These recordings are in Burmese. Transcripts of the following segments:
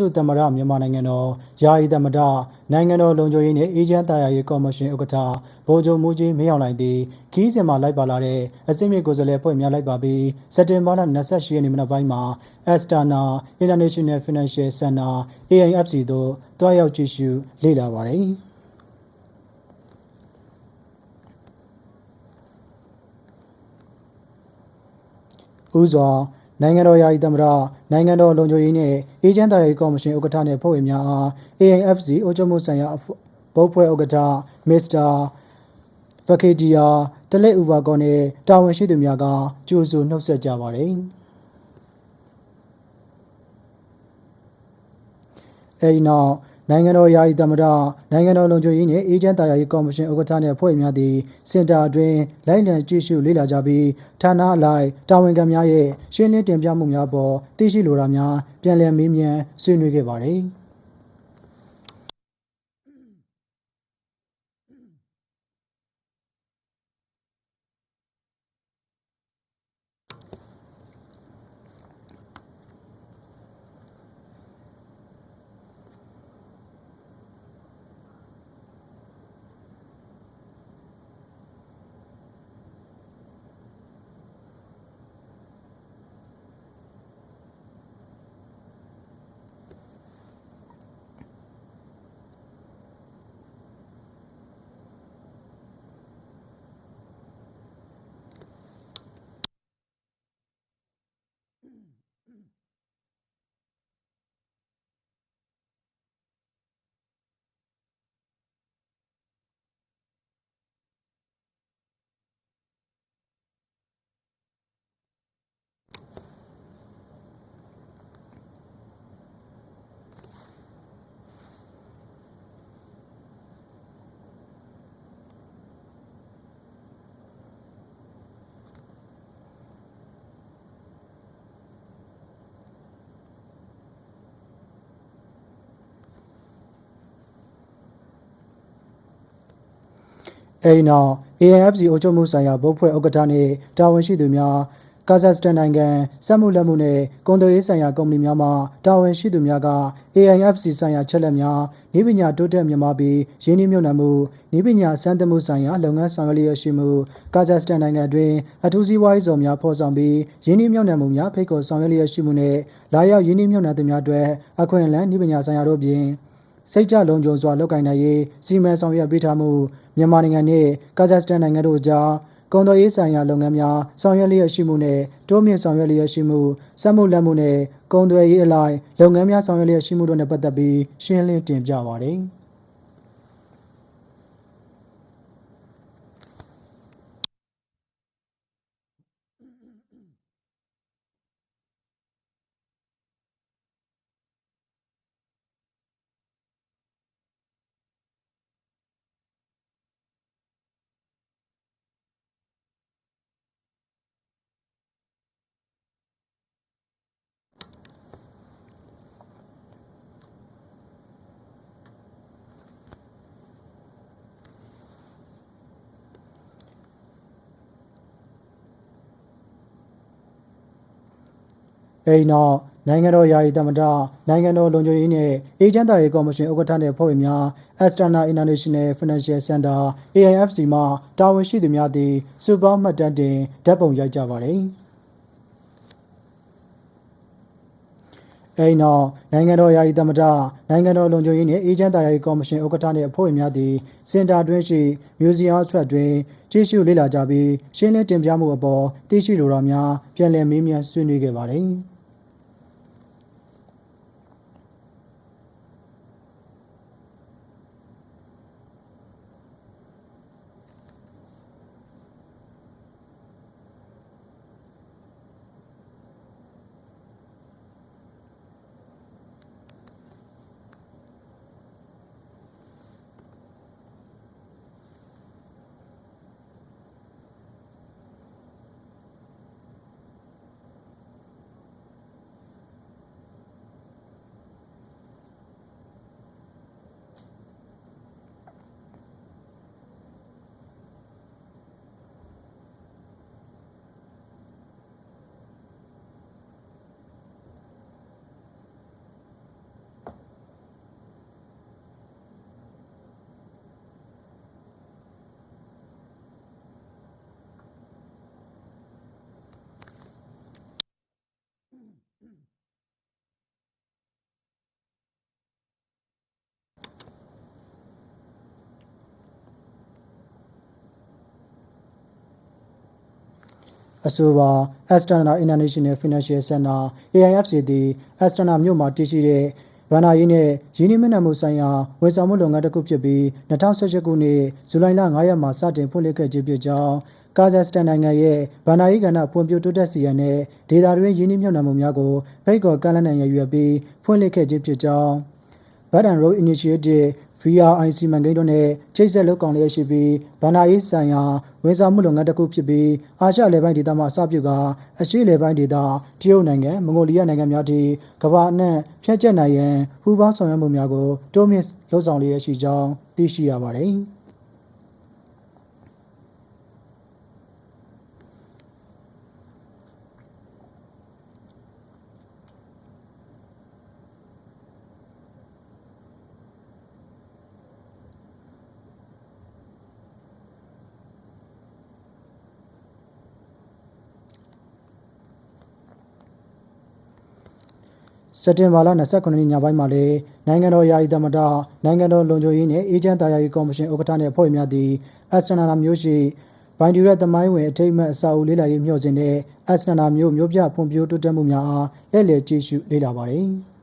စုသမ္မတမြန်မာနိုင်ငံတော်ယာယီသမ္မတနိုင်ငံတော်လုံခြုံရေးနှင့်အေဂျင့်တာယာရေးကော်မရှင်ဥက္ကဋ္ဌဗိုလ်ချုပ်မူကြီးမင်းအောင်လှိုင်သည်ခီးစဉ်မှာလိုက်ပါလာတဲ့အစိမ့်မြင့်ကိုယ်စားလှယ်အဖွဲ့များလိုက်ပါပြီးစက်တင်ဘာလ28ရက်နေ့မနက်ပိုင်းမှာ Astana International Financial Center AIFC သို့တွားရောက်ကြည့်ရှုလေ့လာပါသည်ဦးစွာ နိုင်ငံတော်ယာယီသမ္မတနိုင်ငံတော်လုံခြုံရေးနှင့်အေဂျင့်တာယာရေးကော်မရှင်ဥက္ကဋ္ဌနှင့်အဖွဲ့ဝင်များအား AIFC အုပ်ချုပ်မှုဆိုင်ရာဘုတ်ဖွဲ့ဥက္ကဋ္ဌမစ္စတာဖကီဂျီယာတလက်ဥပါကောနှင့်တာဝန်ရှိသူများကကြိုဆိုနှုတ်ဆက်ကြပါသည်အဲဒီနောက် နိုင်ငံတော်ယာယီသမ္မတနိုင်ငံတော်လုံခြုံရေးနှင့်အေဂျင့်တာယာရေးကော်မရှင်ဥက္ကဋ္ဌနှင့်အဖွဲ့များသည်စင်တာအတွင်းလိုက်လံကြည့်ရှုလေ့လာကြပြီးဌာနအလိုက်တာဝန်ခံများရဲ့ရှင်းလင်းတင်ပြမှုများပေါ်သိရှိလိုတာများပြန်လည်မေးမြန်းဆွေးနွေးခဲ့ပါသည် အဲဒီနောက် AIFC အုပ်ချုပ်မှုဆိုင်ရာဘုတ်ဖွဲ့ဥက္ကဋ္ဌနှင့်တာဝန်ရှိသူများကာဇက်စတန်နိုင်ငံစက်မှုလက်မှုနှင့်ကုန်သွယ်ရေးဆိုင်ရာကုမ္ပဏီများမှတာဝန်ရှိသူများက AIFC ဆိုင်ရာချက်လက်များဤပညာတိုးတက်မြင့်မားပြီးရင်းနှီးမြှုပ်နှံမှုဤပညာစမ်းသပ်မှုဆိုင်ရာလုပ်ငန်းဆောင်ရွက်လျက်ရှိမှုကာဇက်စတန်နိုင်ငံတွင်အထူးစီးပွားရေးဇုံများဖော်ဆောင်ပြီးရင်းနှီးမြှုပ်နှံမှုများဖိတ်ခေါ်ဆောင်ရွက်လျက်ရှိမှုနှင့်လာရောက်ရင်းနှီးမြှုပ်နှံသူများအတွက်အခွင့်အလမ်းဤပညာဆိုင်ရာတို့ဖြင့် စိတ်ကြလုံခြုံစွာလုပ်ကိုင်နိုင်ရေးစီမံဆောင်ရွက်ပေးထားမှုမြန်မာနိုင်ငံနှင့်ကာဇက်စတန်နိုင်ငံတို့အကြားကုန်သွယ်ရေးဆိုင်ရာလုပ်ငန်းများဆောင်ရွက်လျက်ရှိမှုနှင့်တိုးမြင့်ဆောင်ရွက်လျက်ရှိမှုစက်မှုလက်မှုနှင့်ကုန်သွယ်ရေးအလိုက်လုပ်ငန်းများဆောင်ရွက်လျက်ရှိမှုတို့နှင့်ပတ်သက်ပြီးရှင်းလင်းတင်ပြပါသည် အဲဒီနောက်နိုင်ငံတော်ယာယီသမ္မတနိုင်ငံတော်လုံခြုံရေးနှင့်အေဂျင့်တာရေးကော်မရှင်ဥက္ကဋ္ဌနှင့်အဖွဲ့ဝင်များ Astana International Financial Center AIFC မှတာဝန်ရှိသူများသည်စုပေါင်းမှတ်တမ်းတင်ဓာတ်ပုံရိုက်ကြပါသည်အဲဒီနောက်နိုင်ငံတော်ယာယီသမ္မတနိုင်ငံတော်လုံခြုံရေးနှင့်အေဂျင့်တာယာရေးကော်မရှင်ဥက္ကဋ္ဌနှင့်အဖွဲ့ဝင်များသည်စင်တာတွင်းရှိမြူဇီယံအထွက်တွင်ကြည့်ရှုလေ့လာကြပြီးရှင်းလင်းတင်ပြမှုအပေါ်သိရှိလိုတာများပြန်လည်မေးမြန်းဆွေးနွေးခဲ့ပါသည် အဆိုပါ Astana International Financial Center AIFC သည် Astana မြို့မှာတည်ရှိတဲ့ဗန္နာရေးနဲ့ရင်းနှီးမြှုပ်နှံမှုဆိုင်ရာဝန်ဆောင်မှုလုပ်ငန်းတစ်ခုဖြစ်ပြီး2018ခုနှစ်ဇူလိုင်လ9ရက်မှာစတင်ဖွင့်လှစ်ခဲ့ခြင်းဖြစ်ကြောင်းကာဇက်စတန်နိုင်ငံရဲ့ဗန္နာရေးကဏ္ဍဖွံ့ဖြိုးတိုးတက်စီရန်နဲ့ဒေသတွင်းရင်းနှီးမြှုပ်နှံမှုများကိုဖိတ်ခေါ်ကမ်းလှမ်းနိုင်ရရွယ်ပြီးဖွင့်လှစ်ခဲ့ခြင်းဖြစ်ကြောင်း Belt and Road Initiative VRIC မန်ကိန်းတို့နဲ့ချိတ်ဆက်လုပ်ဆောင်လျက်ရှိပြီးဗန္နာရေးဆိုင်ရာဝန်ဆောင်မှုလုပ်ငန်းတစ်ခုဖြစ်ပြီးအာရှလေပိုင်းဒေသမှအစပြုကအရှေ့လေပိုင်းဒေသတရုတ်နိုင်ငံမွန်ဂိုလီးယားနိုင်ငံများထိကမ္ဘာအနှံ့ဖြန့်ကျက်နိုင်ရန်ပူးပေါင်းဆောင်ရွက်မှုများကိုတိုးမြင့်လှုပ်ဆောင်လျက်ရှိကြောင်းသိရှိရပါတယ်။ စက်တင်ဘာလ29ရက်ညပိုင်းမှာလည်းနိုင်ငံတော်ယာယီသမ္မတနိုင်ငံတော်လုံခြုံရေးနှင့်အေဂျင့်တာယာယီကော်မရှင်ဥက္ကဋ္ဌနှင့်အဖွဲ့ဝင်များသည်အက်စတနာမြို့ရှိဘိုင်ဒီရက်သမိုင်းဝင်အထိမ်းအမှတ်အဆောက်အဦလေးလာရေးမျှော်စင်တဲ့အက်စတနာမြို့မြို့ပြဖွံ့ဖြိုးတိုးတက်မှုများအားလက်လည်ကြည့်ရှုလေ့လာပါသည်။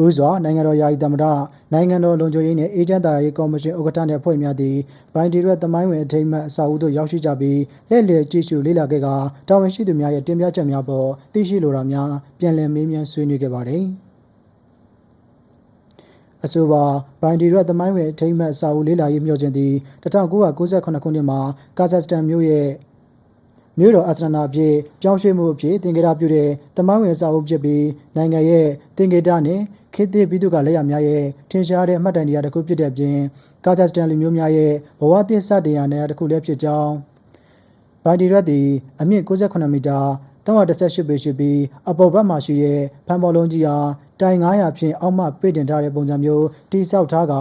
ဦးစွာနိုင်ငံတော်ယာယီသမ္မတနိုင်ငံတော်လုံခြုံရေးနှင့်အေဂျင့်တာယာရေးကော်မရှင်ဥက္ကဋ္ဌနှင့်အဖွဲ့များသည်ဘိုင်ဒီရက်သမိုင်းဝင်အထိမ်းအမှတ်အဆောက်အဦသို့ရောက်ရှိကြပြီးလက်လည်ကြည့်ရှုလေ့လာခဲ့ကတာဝန်ရှိသူများရဲ့တင်ပြချက်များပေါ်သိရှိလိုတာများပြန်လည်မေးမြန်းဆွေးနွေးခဲ့ပါသည်။အဆိုပါဘိုင်ဒီရက်သမိုင်းဝင်အထိမ်းအမှတ်အဆောက်အဦလေးလာရေးမျှော်စင်သည်1998ခုနှစ်မှာကာဇက်စတန်မြို့ရဲ့ မြို့တော်အစတနာအဖြစ်ပြောင်းရွှေ့မှုအဖြစ်သင်္ကေတပြုတဲ့တမိုင်းဝင်စာအုပ်ဖြစ်ပြီးနိုင်ငံရဲ့သင်္ကေတနှင့်ခေတ်သစ်ပြည်သူ့ကလက်ရများရဲ့ထင်ရှားတဲ့အမှတ်တိုင်နေရာတစ်ခုဖြစ်တဲ့အပြင်ကာဇက်စတန်လူမျိုးများရဲ့ဘဝသစ်စတင်ရာနေရာတစ်ခုလည်းဖြစ်ကြောင်းဘိုင်ဒီရက်သည်အမြင့်68မီတာ318ပေရှိပြီးအပေါ်ဘက်မှရှိတဲ့ဖန်ပေါ်လုံးကြီးအားတိုင်900ဖြင့်အောက်မှပိတ်တင်ထားတဲ့ပုံစံမျိုးတိစောက်ထားက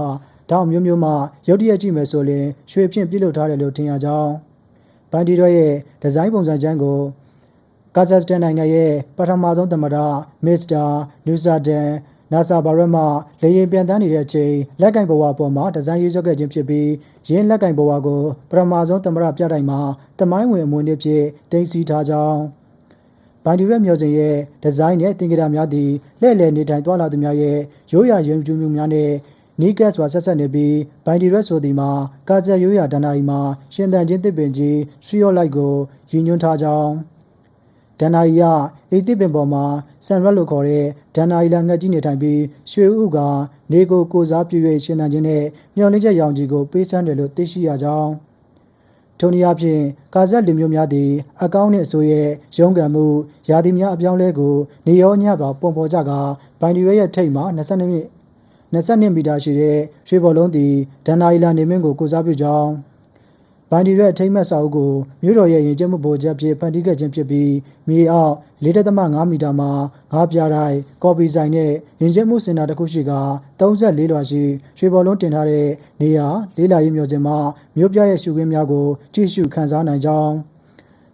တောင်မျိုးမျိုးမှရုတ်တရက်ကြည့်မယ်ဆိုရင်ရွှေဖြင့်ပြုလုပ်ထားတယ်လို့ထင်ရကြောင်း ဘန်ဒီရော့ရဲ့ဒီဇိုင်းပုံစံချမ်းကိုကာဇက်စတန်နိုင်ငံရဲ့ပထမဆုံးသမ္မတမစ္စတာနူဆာဒန်နာဆာဘာရက်မှလေရင်ပြန်တန်းနေတဲ့အချိန်လက်ကင်ဘဝအပေါ်မှာဒီဇိုင်းရေးဆွဲခဲ့ခြင်းဖြစ်ပြီးရင်းလက်ကင်ဘဝကိုပထမဆုံးသမ္မတပြတိုင်မှာတမိုင်းဝင်အမွေအနှစ်ဖြင့်တင်စီထားကြောင်းဘိုင်ဒီရက်မျိုးစင်ရဲ့ဒီဇိုင်းနဲ့တင်ကြတာများသည့်လှည့်လည်နေထိုင်သွားလာသူများရဲ့ရိုးရာရင်ကျူးမှုများနဲ့ နီးကပ်စွာဆက်ဆက်နေပြီးဘိုင်ဒီရက်ဆိုသည်မှာကာဂျက်ရိုးရာဒဏ္ဍာရီမှာရှင်တန်ချင်းတစ်ပင်ကြီးဆွီယော့လိုက်ကိုရည်ညွှန်းထားကြောင်းဒန်နာရီကအိတ်တစ်ပင်ပေါ်မှာဆန်ရက်လို့ခေါ်တဲ့ဒန်နာရီလာငှက်ကြီးနေထိုင်ပြီးရွှေဥကနေကိုကိုစားပြည့်၍ရှင်သန်ခြင်းနဲ့မျောလင်းချက်ရောင်ကြီးကိုပေးစမ်းတယ်လို့သိရှိရကြောင်းထိုနည်းအားဖြင့်ကာဇက်လူမျိုးများသည်အကောင့်နှင့်အဆိုရဲ့ရုန်းကန်မှုယာတိများအပြောင်းလဲကိုနေရောညပါပုံပေါ်ကြကဘိုင်ဒီရဲရဲ့ထိတ်မှ22မိနစ် 22မီတာရှိတဲ့ရွှေဘော်လုံးသည်ဒန်နာရီလာနေမင်းကိုကိုစားပြုကြောင်းဘန်ဒီရက်အထိမ့်မှတ်စာအုပ်ကိုမြို့တော်ရဲ့ရင်ကျမှုဗိုလ်ချက်ဖြစ်ဖန်တီးခဲ့ခြင်းဖြစ်ပြီးမြေအောက်4.5မီတာမှာငါးပြားတိုင်းကော်ပီဆိုင်နဲ့ရင်ကျမှုစင်တာတစ်ခုရှိက34လွှာရှိရွှေဘော်လုံးတင်ထားတဲ့နေရာလေးလာရေးမျိုးစင်မှာမြို့ပြရဲ့ရှုခင်းများကိုကြည့်ရှုခန်းစားနိုင်ကြောင်း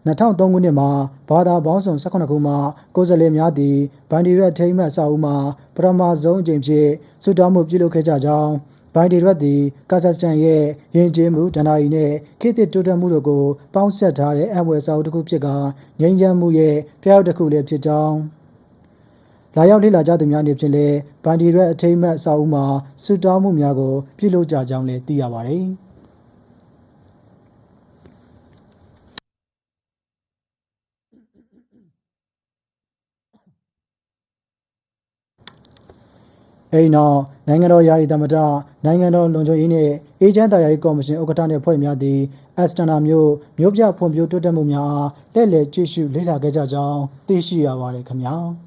2003ခုနှစ်မှာဘာသာပေါင်းစုံ18ခုမှကိုယ်စားလှယ်များသည်ဘန်ဒီရက်ထိမ့်မှတ်စာအုပ်မှာပထမဆုံးအကြိမ်ဖြစ်ဆုတောင်းမှုပြုလုပ်ခဲ့ကြကြောင်းဘိုင်ဒီရက်သည်ကာဇက်စတန်ရဲ့ယဉ်ကျေးမှုဒဏ္ဍာရီနဲ့ခေတ်သစ်တိုးတက်မှုတို့ကိုပေါင်းစပ်ထားတဲ့အဝယ်စာအုပ်တစ်ခုဖြစ်ကငြိမ်းချမ်းမှုရဲ့ဖျောက်တစ်ခုလည်းဖြစ်ကြောင်းလာရောက်လေ့လာကြသူများအနေဖြင့်လည်းဘန်ဒီရက်အထိမ်းအမှတ်စာအုပ်မှာဆုတောင်းမှုများကိုပြုလုပ်ကြကြောင်းလည်းသိရပါတယ်။ အဲဒီနောက်နိုင်ငံတော်ယာယီသမ္မတနိုင်ငံတော်လုံခြုံရေးနှင့်အေဂျင့်တာယာရေးကော်မရှင်ဥက္ကဋ္ဌနှင့်အဖွဲ့များသည်အက်စတနာမြို့မြို့ပြဖွံ့ဖြိုးတိုးတက်မှုများအားလှည့်လည်ကြည့်ရှုလေ့လာခဲ့ကြကြောင်းသိရှိရပါတယ်ခင်ဗျာ။